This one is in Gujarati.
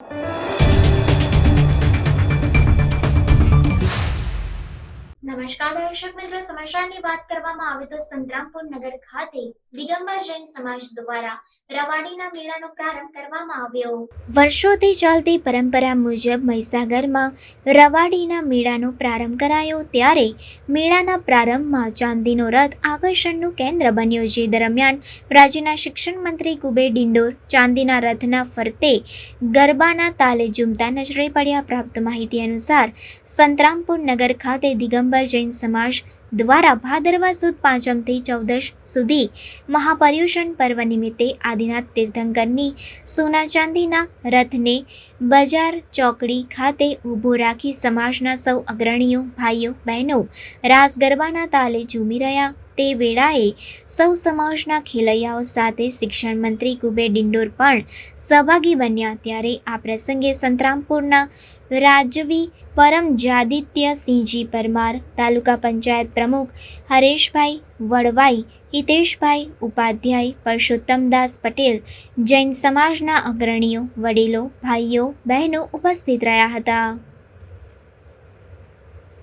you નમસ્કાર દર્શક મિત્રો, સમાચારની વાત કરવામાં આવે તો સંતરામપુર નગર ખાતે દિગંબર જૈન સમાજ દ્વારા રવાડીના મેળાનો પ્રારંભ કરવામાં આવ્યો. વર્ષોથી ચાલતી પરંપરા મુજબ મહીસાગરમાં રવાડીના મેળાનો પ્રારંભ કરાયો ત્યારે મેળાના પ્રારંભમાં ચાંદીનો રથ આકર્ષણનું કેન્દ્ર બન્યો. જે દરમિયાન રાજ્યના શિક્ષણ મંત્રી કુબેર ડિંડોર ચાંદીના રથના ફરતે ગરબાના તાલે ઝૂમતા નજરે પડ્યા. પ્રાપ્ત માહિતી અનુસાર સંતરામપુર નગર ખાતે દિગંબર જૈન સમાજ દ્વારા ભાદરવા સુદ પાંચમથી ચૌદશ સુધી મહાપર્યુષણ પર્વ નિમિત્તે આદિનાથ તીર્થંકરની સોના ચાંદીના રથને બજાર ચોકડી ખાતે ઊભો રાખી સમાજના સૌ અગ્રણીઓ, ભાઈઓ, બહેનો રાસ ગરબાના તાલે ઝૂમી રહ્યા. તે વેળાએ સૌ સમાજના ખેલૈયાઓ સાથે શિક્ષણ મંત્રી કુબેર ડિંડોર પણ સહભાગી બન્યા. ત્યારે આ પ્રસંગે સંતરામપુરના રાજવી પરમ જાદિત્યસિંહજી પરમાર, તાલુકા પંચાયત પ્રમુખ હરેશભાઈ વડવાઈ, હિતેશભાઈ ઉપાધ્યાય પરસોત્તમદાસ પટેલ, જૈન સમાજના અગ્રણીઓ, વડીલો, ભાઈઓ, બહેનો ઉપસ્થિત રહ્યા હતા.